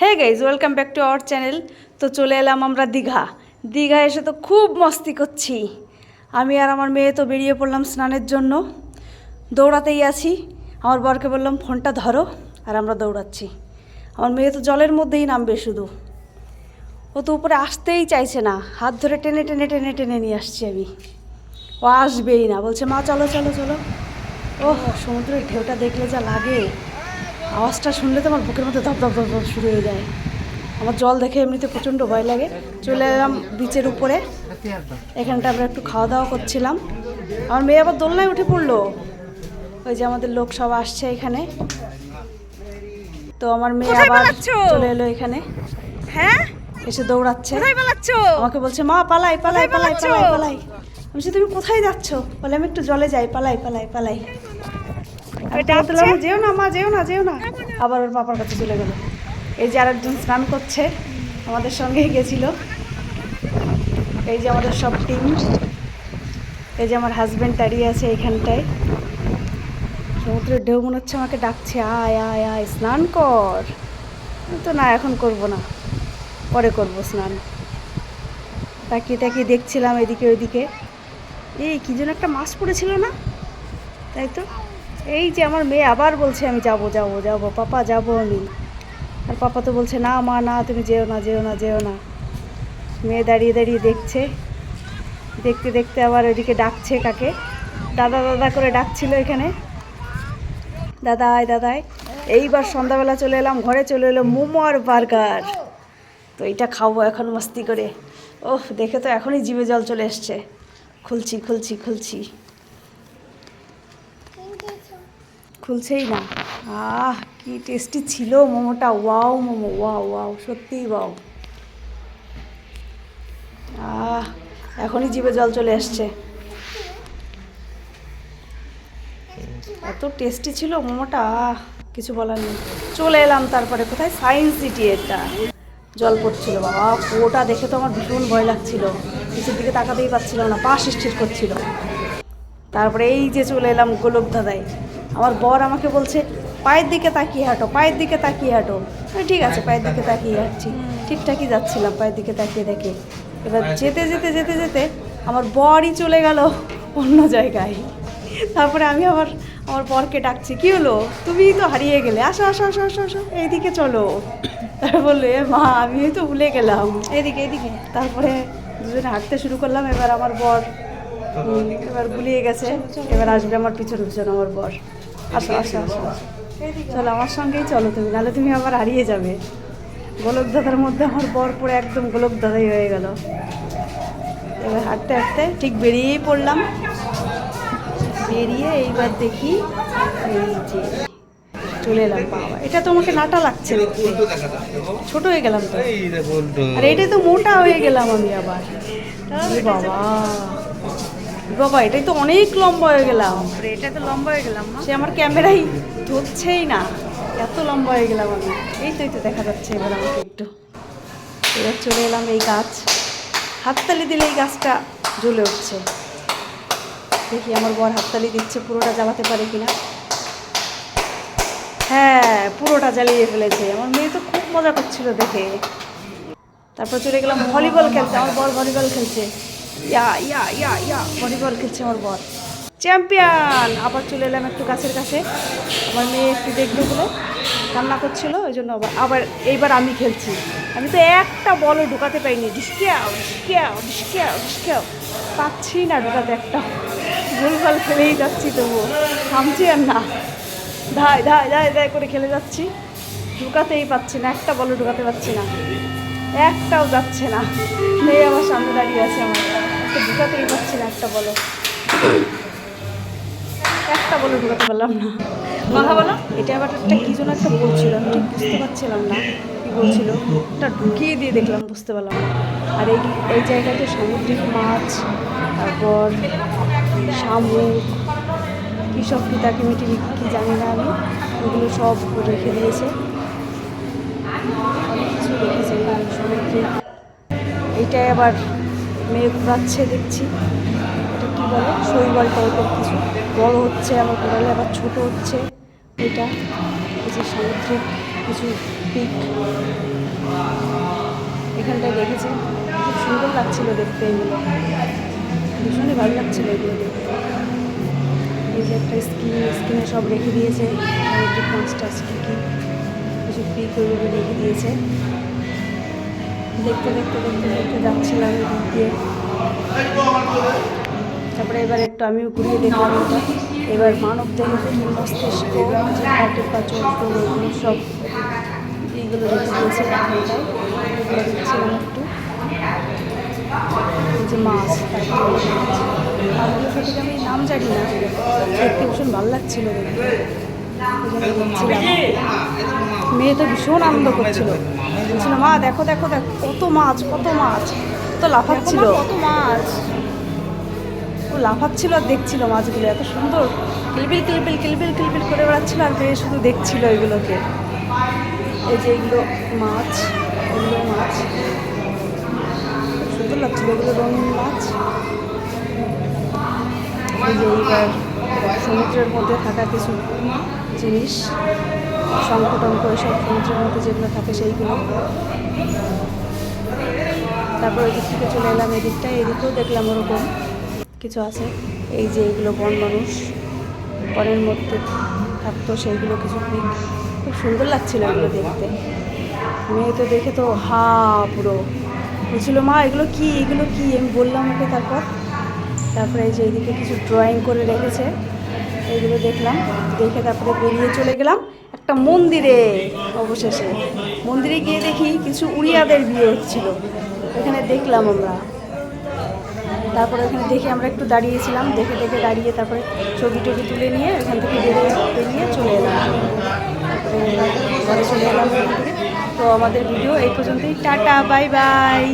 Hey guys welcome back to our channel তো চলে এলাম আমরা দীঘা। দীঘা এসে তো খুব মস্তি করছি। আমি আর আমার মেয়ে তো বেরিয়ে পড়লাম স্নানের জন্য। দৌড়াতেই আছি। আমার বরকে বললাম, ফোনটা ধরো। আর আমরা দৌড়াচ্ছি। আমার মেয়ে তো জলের মধ্যেই নামবে শুধু। ও তো উপরে আসতেই চাইছে না। হাত ধরে টেনে টেনে টেনে টেনে নিয়ে আসছি আমি। ও আসবেই না। বলছে, মা, চলো চলো চলো। ও সমুদ্রের ঢেউটা দেখলে যা লাগে। আওয়াজটা শুনলে তো আমার বুকের মধ্যে ধপ ধপ ধপ শুরু হয়ে যায়। আমার জল দেখে এমনিতে প্রচণ্ড ভয় লাগে। চলে এলাম বিচের উপরে। এখানটা আমরা একটু খাওয়া দাওয়া করছিলাম। আমার মেয়ে আবার দোলনায় উঠে পড়ল। ওই যে আমাদের লোক সব আসছে এখানে। তো আমার মেয়ে আবার চলে এলো এখানে। হ্যাঁ? এসে দৌড়াচ্ছে। আমাকে বলছে মা পালাই পালাই পালাই? পালাই পালাই। আমি বলছি তুমি কোথায় যাচ্ছ? বলে আমি একটু জলে যাই পালাই পালাই পালাই। যেও না মা যেও না যেও না। আবার ওর পাপার কাছে চলে গেল। এই যে আরেকজন স্নান করছে আমাদের সঙ্গেই গেছিল। এই যে আমাদের সব টিম এই যে আমার হাজব্যান্ড দাঁড়িয়ে আছে এইখানটায় সমুদ্রের ঢেউ মনে হচ্ছে আমাকে ডাকছে আয় আয় আয় স্নান কর। তো না এখন করব না। পরে করব স্নান। তাকিয়ে তাকিয়ে দেখছিলাম এদিকে ওইদিকে। এই কি যেন একটা মাছ পড়েছিল না? তাই তো? এই যে আমার মেয়ে আবার বলছে, আমি যাব যাব যাব, পাপা যাব আমি। আর পাপা তো বলছে, না মা, না, তুমি যেও না যেও না যেও না। মেয়ে দাঁড়িয়ে দাঁড়িয়ে দেখছে। দেখতে দেখতে আবার ওইদিকে ডাকছে কাকে? দাদা দাদা করে ডাকছিল এখানে। দাদাই দাদাই, এইবার সন্ধ্যাবেলা চলে এলাম, ঘরে চলে এলো মোমো আর বার্গার। তো এইটা খাব এখন মস্তি করে। ওহ, দেখে তো এখনই জিভে জল চলে এসছে। খুলছি খুলছি খুলছি। খুলছেই না। আহ, কি টেস্টি ছিল মোমোটা। ওয়াও মোমো, ওয়াও ওয়াও, সত্যিই ওয়াও। আহ, এখনই জিভে জল চলে আসছে। এত টেস্টি ছিল মোমোটা কিছু বলার নেই। চলে এলাম তারপরে, কোথায়? সায়েন্স সিটি এটা জল পড়ছিল, বাবা, পুরোটা দেখে তো আমার ভীষণ ভয় লাগছিল। নিচের দিকে তাকাতেই পাচ্ছিলাম না, পা সৃষ্টির করছিল। তারপরে এই যে চলে এলাম গোলক দাদাই আমার বর আমাকে বলছে পায়ের দিকে তাকিয়ে হাঁটো পায়ের দিকে তাকিয়ে হাঁটো। আমি ঠিক আছে পায়ের দিকে তাকিয়ে হাঁটছি ঠিকঠাকই যাচ্ছিলাম পায়ের দিকে তাকিয়ে দেখে। এবার যেতে যেতে যেতে যেতে আমার বরই চলে গেল অন্য জায়গায়। তারপরে আমি আবার আমার বরকে ডাকছি কি হলো? তুমি তো হারিয়ে গেলে। আসো আসো আসো আসো আসো এইদিকে চলো। তারপর বলল এ মা আমি তো ভুলে গেলাম। এদিকে এদিকে তারপরে দুজনে হাঁটতে শুরু করলাম এবার আমার বর হুম, এবার গুলিয়ে গেছে। এবার আসবে আমার পিছনে পিছন আমার বর। আসো আসো আসো। চলো আমার সঙ্গেই চলো তুমি নাহলে তুমি আবার হারিয়ে যাবে। গোলক দাদার মধ্যে আমার বর পরে একদম গোলক দাদাই হয়ে গেল। এবার হাঁটতে হাঁটতে ঠিক বেরিয়েই পড়লাম। বেরিয়ে এইবার দেখি এই যে চলে এলাম বাবা। এটা তো আমাকে নাটা লাগছে দেখতে। ছোট হয়ে গেলাম তো। আর এটা তো মোটা হয়ে গেলাম আমি আবার। বাবা। বাবা এটাই তো অনেক লম্বা হয়ে গেলাম। এটা তো লম্বা হয়ে গেলাম সে আমার ক্যামেরাই ধরছেই না। এত লম্বা হয়ে গেলাম আমি। এই তো এই তো দেখা যাচ্ছে এবার আমাকে একটু। এবার চলে এলাম এই গাছ। হাততালি দিলে এই গাছটা জ্বলে উঠছে। দেখি আমার বর হাততালি দিচ্ছে পুরোটা জ্বালাতে পারে কিনা। হ্যাঁ পুরোটা জ্বালিয়ে ফেলেছে। আমার মেয়ে তো খুব মজা করছিল দেখে। তারপর চলে গেলাম ভলিবল খেলতে। আমার বর ভলিবল খেলছে। ইয়া ইয়া ইয়া ইয়া ভলিবল খেলছে আমার বর। চ্যাম্পিয়ন আবার চলে এলাম একটু গাছের কাছে। আমার মেয়ে একটু দেখবে বলে কান্না করছিল, ওই জন্য আবার আবার এইবার আমি খেলছি। আমি তো একটা বলও ঢুকাতে পাইনি ডিসকিয়াও ডিসকিয়াও ডিসকিয়াও ডিসকিয়াও পাচ্ছি না ঢুকাতে একটা। ভুলভাল খেলেই যাচ্ছি তবুও। থামছি আর না। ধায় ধায় ধায় ধায় করে খেলে যাচ্ছি। ঢুকাতেই পাচ্ছি না। একটা বলও ঢুকাতে পারছি না। একটাও যাচ্ছে না। মেয়ে আমার সামনে দাঁড়িয়ে আছে আমার। তো ঢুকাতেই পারছি না, একটা বলো। একটা বলে ঢুকাতে পারলাম না। কথা বলো। এটা আবার একটা কি একটা বলছিল ঠিক বুঝতে পারছিলাম না কি বলছিল। ওটা ঢুকিয়ে দিয়ে দেখলাম, বুঝতে পারলাম আর এই এই জায়গাতে সামুদ্রিক মাছ, তারপর শামুক, কী সব পিতাকি মিটি কি জানি না আমি। ওগুলো সব রেখে দিয়েছে। অনেক কিছু রেখেছে এখানে সামুদ্রিক এইটাই আবার মেয়ে ঘুরাচ্ছে দেখছি। এটা কী বলে? শৈবাল টাইপের কিছু। বড় হচ্ছে, আবার ঘোরালে আবার ছোট হচ্ছে। এটা যে সামুদ্রিক কিছু পিক এখানটায় দেখেছি খুব সুন্দর লাগছিল দেখতে। এগুলো ভীষণই ভালো লাগছিল এগুলো দেখতে। এই যে একটা স্কিন স্কিনে সব রেখে দিয়েছে। ডিফারেন্সটাস কী কী? কিছু পিক ওইভাবে রেখে দিয়েছে। দেখতে দেখতে দেখতে দেখতে যাচ্ছিলাম এদিক দিয়ে। তারপরে এবার একটু আমিও ঘুরিয়ে দেখলাম এবার মানব দেহ মস্তিষ্ক যে হার্টের পাচন সব এইগুলো রেখে দিয়েছে এখানটায়। এগুলো দেখছিলাম একটু। যে মাছ মাছগুলো সঠিক আমি নাম জানি না। দেখতে ভীষণ ভালো লাগছিল দেখতে। মেয়ে তো ভীষণ আনন্দ করছিল। বলছিল মা দেখো দেখো দেখো কত মাছ কত মাছ। তো লাফাচ্ছিল। কত মাছ। ও লাফাচ্ছিল আর দেখছিল মাছগুলো এত সুন্দর। কিলবিল কিলবিল কিলবিল কিলবিল করে বেড়াচ্ছিল আর মেয়ে শুধু দেখছিল এগুলোকে। এই যে এগুলো মাছ এগুলো মাছ। সুন্দর লাগছিল এগুলো রঙিন মাছ। যে এইবার সমুদ্রের মধ্যে থাকা কিছু জিনিস শঙ্খ এসব সমুদ্রের মধ্যে যেগুলো থাকে সেইগুলো। তারপর ওই দিক থেকে চলে এলাম এদিকটায় এদিকেও দেখলাম ওরকম কিছু আছে। এই যে এইগুলো বন মানুষ, বনের মধ্যে থাকতো সেইগুলো কিছু খুব সুন্দর লাগছিল এগুলো দেখতে। মেয়ে তো দেখে তো হা পুরো। বলছিল, মা, এগুলো কি? এগুলো কি? আমি বললাম ওকে তারপর। তারপরে যে এইদিকে কিছু ড্রয়িং করে রেখেছে এইগুলো দেখলাম, দেখে তারপরে বেরিয়ে চলে গেলাম একটা মন্দিরে অবশেষে। মন্দিরে গিয়ে দেখি কিছু উড়িয়াদের বিয়ে হচ্ছিল এখানে দেখলাম আমরা। তারপরে ওখানে দেখে আমরা একটু দাঁড়িয়েছিলাম, দেখে দেখে দাঁড়িয়ে তারপরে ছবি টবি তুলে নিয়ে এখান থেকে বেরিয়ে বেরিয়ে চলে এলাম। তারপরে চলে এলাম তো আমাদের ভিডিও এই পর্যন্তই। Tata bye bye